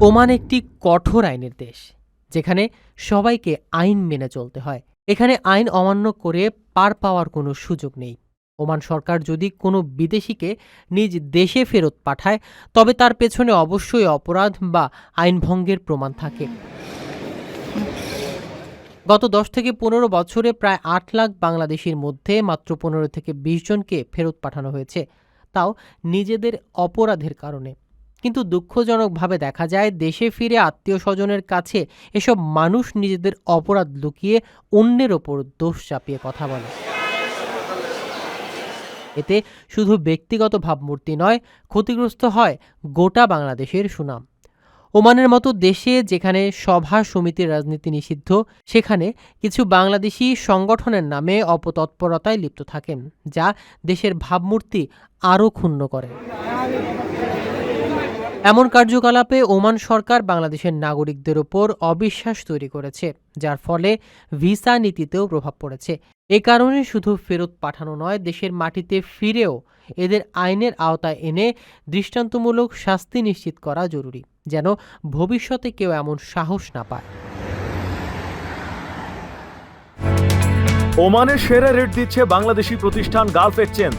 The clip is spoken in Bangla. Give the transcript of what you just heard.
ওমান একটি কঠোর আইনের দেশ, যেখানে সবাইকে আইন মেনে চলতে হয়। এখানে আইন অমান্য করে পার পাওয়ার কোনো সুযোগ নেই। ওমান সরকার যদি কোনো বিদেশিকে নিজ দেশে ফেরত পাঠায়, তবে তার পেছনে অবশ্যই অপরাধ বা আইন ভঙ্গের প্রমাণ থাকে। গত দশ থেকে পনেরো বছরে প্রায় আট লাখ বাংলাদেশির মধ্যে মাত্র পনেরো থেকে বিশ জনকে ফেরত পাঠানো হয়েছে। তাও নিজেদের অপরাধের কারণে। কিন্তু দুঃখজনকভাবে দেখা যায়, দেশে ফিরে আত্মীয় স্বজনের কাছে এসব মানুষ নিজেদের অপরাধ লুকিয়ে অন্যের ওপর দোষ চাপিয়ে কথা বলে। এতে শুধু ব্যক্তিগত ভাবমূর্তি নয়, ক্ষতিগ্রস্ত হয় গোটা বাংলাদেশের সুনাম। ওমানের মতো দেশে যেখানে সভা সমিতির রাজনীতি নিষিদ্ধ, সেখানে কিছু বাংলাদেশি সংগঠনের নামে অপতৎপরতায় লিপ্ত থাকেন, যা দেশের ভাবমূর্তি আরও ক্ষুণ্ণ করে। এমন কার্যকলাপে ওমান সরকার বাংলাদেশের নাগরিকদের ওপর অবিশ্বাস তৈরি করেছে, যার ফলে ভিসা নীতিতেও প্রভাব পড়েছে। এ কারণে শুধু ফেরত পাঠানো নয়, দেশের মাটিতে ফিরেও এদের আইনের আওতায় এনে দৃষ্টান্তমূলক শাস্তি নিশ্চিত করা জরুরি, যেন ভবিষ্যতে কেউ এমন সাহস না পায়। ওমানের সেরা রেট দিচ্ছে বাংলাদেশি প্রতিষ্ঠান গালফ এক্সচেঞ্জ।